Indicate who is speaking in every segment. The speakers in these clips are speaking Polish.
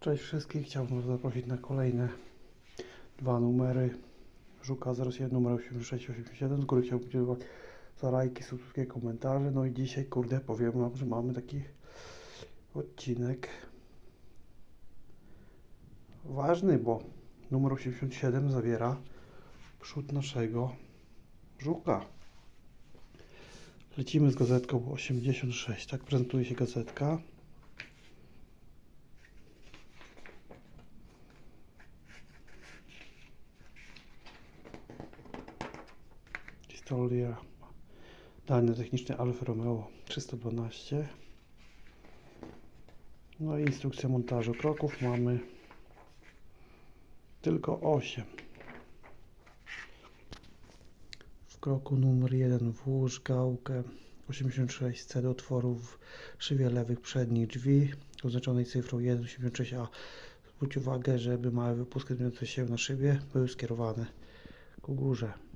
Speaker 1: Cześć wszystkich, chciałbym zaprosić na kolejne dwa numery Żuka 07 numer 8687. Z góry chciałbym podziękować za lajki, subskrypcje, komentarze. No i dzisiaj, kurde, powiem wam, że mamy taki odcinek ważny, bo numer 87 zawiera przód naszego Żuka. Lecimy z gazetką 86. Tak prezentuje się gazetka. Historia. Dane techniczne Alfa Romeo 312. No i instrukcja montażu kroków mamy tylko 8. W kroku numer 1 włóż gałkę 86C do otworów szywie lewych przednich drzwi oznaczonej cyfrą 186A. Zwróć uwagę, żeby małe wypustki znajdujące się na szybie były skierowane ku górze.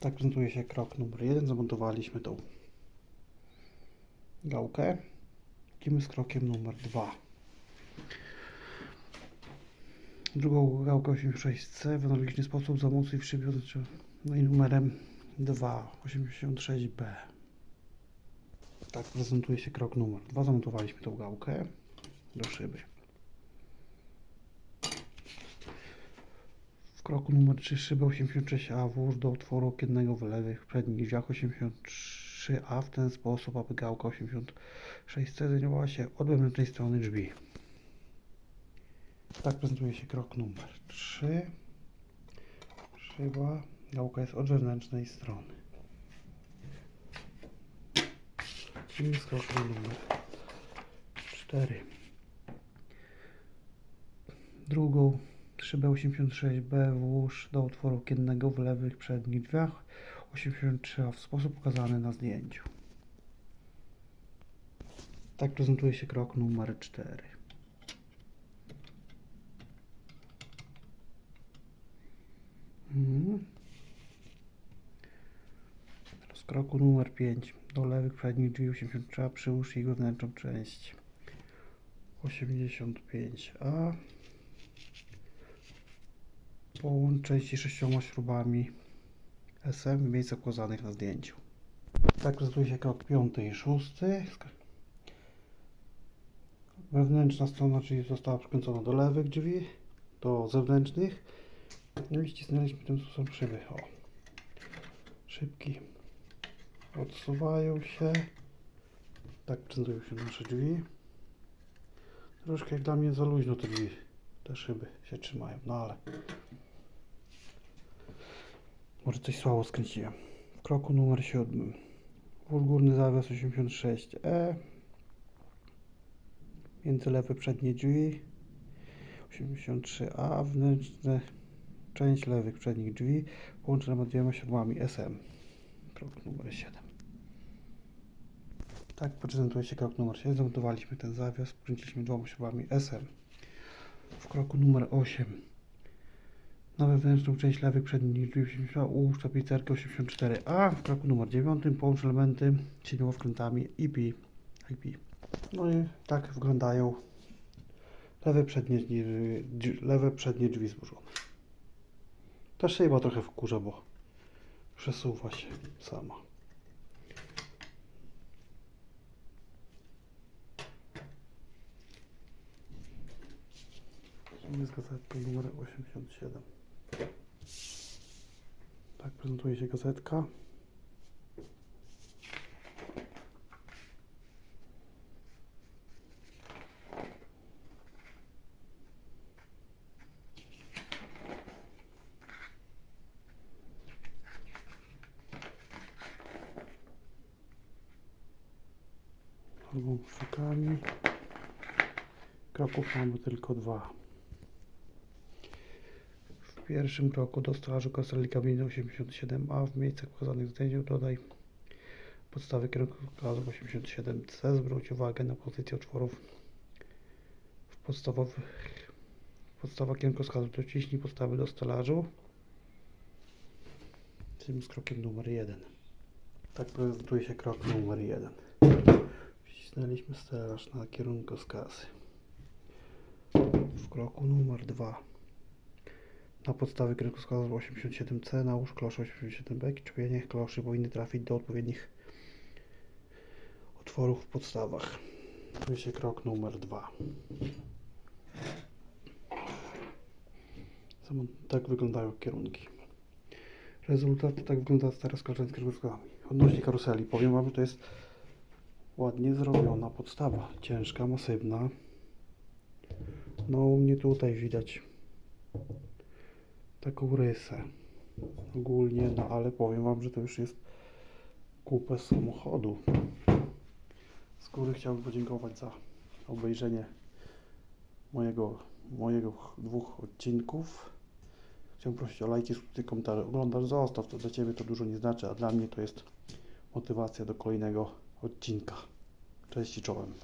Speaker 1: Tak prezentuje się krok numer 1. Zamontowaliśmy tą gałkę. Idziemy z krokiem numer 2. Drugą gałkę 86C w analogiczny sposób zamocuj w szybie oznaczonej no i numerem 2 86B. Tak prezentuje się krok numer 2. Zamontowaliśmy tą gałkę do szyby. W kroku numer 3 szybę 86A włóż do otworu okiennego w lewych przednich drzwiach 83A w ten sposób, aby gałka 86C znajdowała się od wewnętrznej strony drzwi. Tak prezentuje się krok numer 3. Szyba, gałka jest od wewnętrznej strony. Czyli z krokiem numer 4. Drugą szybę 86B włóż do otworu okiennego w lewych przednich drzwiach 83A w sposób pokazany na zdjęciu. Tak prezentuje się krok numer 4. Mhm. Teraz kroku numer 5. Do lewych przednich drzwi 83A przyłóż ich wewnętrzną część 85A. Połącz części sześcioma śrubami SM w miejscach pokazanych na zdjęciu. Tak prezentuje się krok piąty i szósty. Wewnętrzna strona, czyli została przykręcona do lewych drzwi, do zewnętrznych. No i ścisnęliśmy tym sposobem szyby. O. Szybki odsuwają się. Tak prezentują się nasze drzwi. Troszkę jak dla mnie za luźno te drzwi, te szyby się trzymają, no ale może coś słabo skręciłem. W kroku numer 7. Włóż górny zawias 86E. Między lewe przednie drzwi. 83A. Wnętrzne część lewych przednich drzwi. Połączone dwiema śrubami SM. Krok numer 7. Tak prezentuje się krok numer 7. Zamontowaliśmy ten zawias. Kręciliśmy dwoma śrubami SM. W kroku numer 8. Na wewnętrzną część lewych przednich drzwi 82 ułóż tapicerkę 84A. W kroku numer 9 połącz elementy siedmioma wkrętami IP. IP. No i tak wyglądają lewe przednie drzwi, lewe przednie drzwi złożone. Ta szyba trochę wkurza, bo przesuwa się sama. Jest gazetka numer 87. Tak prezentuje się gazetka. Albo szukami. Kroków mamy tylko dwa. W pierwszym kroku do strażu kaseli kabiny 87A w miejscach pokazanych w zdjęciu dodaj podstawy kierunkowskazów 87C. Zwróć uwagę na pozycję otworów w podstawowych podstawa kierunkowskazów. Dociśnij podstawy do stelażu. Tym z krokiem numer 1. Tak prezentuje się krok numer 1. Wcisnęliśmy stelaż na kierunkowskazy. kroku numer 2. Na podstawie kierunkowskazu 87C nałóż klosze 87B i czupienie kloszy powinny trafić do odpowiednich otworów w podstawach. Się krok numer 2. Samo- Tak wyglądają kierunki. Rezultat tak wygląda stara skoczeń z kierunkowskazami. Odnośnie karuseli powiem Wam, że to jest ładnie zrobiona podstawa. Ciężka, masywna. No u mnie tutaj widać taką rysę. Ogólnie, no ale powiem Wam, że to już jest kupę samochodu. Z góry chciałbym podziękować za obejrzenie mojego, mojego dwóch odcinków. Chciałbym prosić o lajki, subskrypcje, komentarze. Oglądasz, zostaw, to dla Ciebie to dużo nie znaczy, a dla mnie to jest motywacja do kolejnego odcinka. Cześć i czołem.